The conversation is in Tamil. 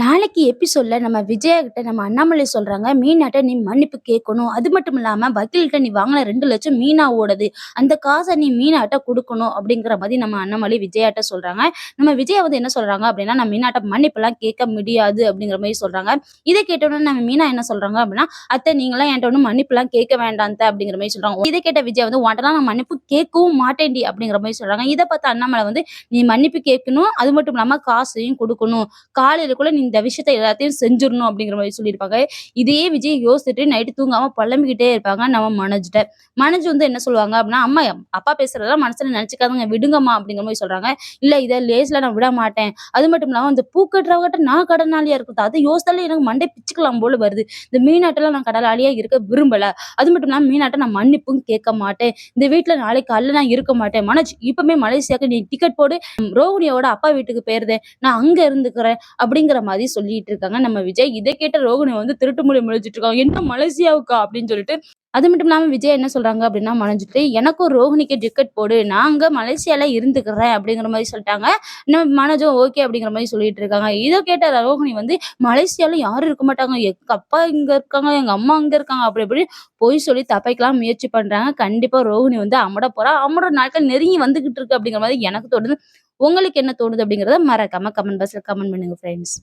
நாளைக்கு எபிசோட்ல நம்ம விஜயாகிட்ட நம்ம அண்ணாமலை சொல்றாங்க மீனாட்ட நீ மன்னிப்பு கேட்கணும். அது மட்டும் இல்லாம வக்கீல்கிட்ட நீ வாங்கின ரெண்டு லட்சம் மீனாவோடது. அந்த காசை நீ மீனாட்ட கொடுக்கணும் அப்படிங்கிற மாதிரி நம்ம அண்ணாமலை விஜயாட்ட சொல்றாங்க. நம்ம விஜயா வந்து என்ன சொல்றாங்க அப்படின்னா நம்ம மீனாட்ட மன்னிப்பு எல்லாம் கேட்க முடியாது அப்படிங்கிற மாதிரி சொல்றாங்க. இதை கேட்டோன்னே நம்ம மீனா என்ன சொல்றாங்க அப்படின்னா அத்தை நீங்களாம் என்கிட்ட ஒன்றும் மன்னிப்பு எல்லாம் கேட்க வேண்டாம் அப்படிங்கிற மாதிரி சொல்றாங்க. இதை கேட்ட விஜயா வந்து உன்ட்டலாம் நான் மன்னிப்பு கேட்கவும் மாட்டேன்டி அப்படிங்கிற மாதிரி சொல்றாங்க. இதை பார்த்து அண்ணாமலை வந்து நீ மன்னிப்பு கேட்கணும். அது மட்டும் இல்லாம காசையும் கொடுக்கணும். காலையிலக்குள்ள நீ இந்த விஷயத்த எல்லாத்தையும் செஞ்சிடணும் அப்படிங்கிற மாதிரி சொல்லியிருப்பாங்க. இதே விஜய் யோசிச்சுட்டு நைட்டு தூங்காம பழம்பிக்கிட்டே இருப்பாங்க நம்ம மனோஜ்கிட்ட மனோஜ் வந்து என்ன சொல்லுவாங்க அப்படின்னா அம்மா அப்பா பேசுறதெல்லாம் மனசுல நினைச்சுக்காதுங்க விடுங்கம்மா அப்படிங்கிற மாதிரி சொல்றாங்க. இல்ல இதை லேஸ்ல நான் விட மாட்டேன். அது மட்டும் இல்லாம இந்த பூ கட்டுறவங்ககிட்ட நான் கடனாளியா இருக்கும் அது யோசித்தாலே எனக்கு மண்டை பிச்சுக்கலாம் போல வருது. இந்த மீனாட்டெல்லாம் நான் கடனாளியா இருக்க விரும்பல. அது மட்டும் இல்லாம மீனாட்ட நான் மன்னிப்பும் கேட்க மாட்டேன். இந்த வீட்டுல நாளைக்கு காலைல நான் இருக்க மாட்டேன். மனோஜ் இப்பவுமே மலேசியாவுக்கு நீ டிக்கெட் போடு. ரோஹினியோட அப்பா வீட்டுக்கு போயிருந்தேன். நான் அங்க இருந்துக்கிறேன் அப்படிங்கிற மாதிரி சொல்லிட்டு இருக்காங்க நம்ம விஜய் இதை கேட்ட ரோகிணி வந்து திருட்டு மொழி முழிச்சிட்டு இருக்காங்க என்ன மலேசியாவுக்கா அப்படின்னு சொல்லிட்டு அது மட்டும் இல்லாம விஜய் என்ன சொல்றாங்க அப்படின்னா மனைஞ்சிட்டு எனக்கும் ரோஹிணிக்கு டிக்கெட் போடு நான் அங்க மலேசியால இருந்துக்கிறேன் அப்படிங்கிற மாதிரி சொல்லிட்டாங்க. நம்ம மனோஜும் ஓகே அப்படிங்கிற மாதிரி சொல்லிட்டு இருக்காங்க இதை கேட்ட ரோஹினி வந்து மலேசியால யாரும் இருக்க மாட்டாங்க. எங்க அப்பா இங்க இருக்காங்க எங்க அம்மா அங்க இருக்காங்க அப்படி இப்படி போய் சொல்லி தப்பைக்கலாம் முயற்சி பண்றாங்க. கண்டிப்பா ரோஹினி வந்து அமட போறா. அமட நாட்கள் நெருங்கி வந்துகிட்டு இருக்கு அப்படிங்கிற மாதிரி எனக்கு தோணுது. உங்களுக்கு என்ன தோணுது அப்படிங்கறத மறக்காம கமெண்ட் பாக்ஸ்ல கமெண்ட் பண்ணுங்க ஃப்ரெண்ட்ஸ்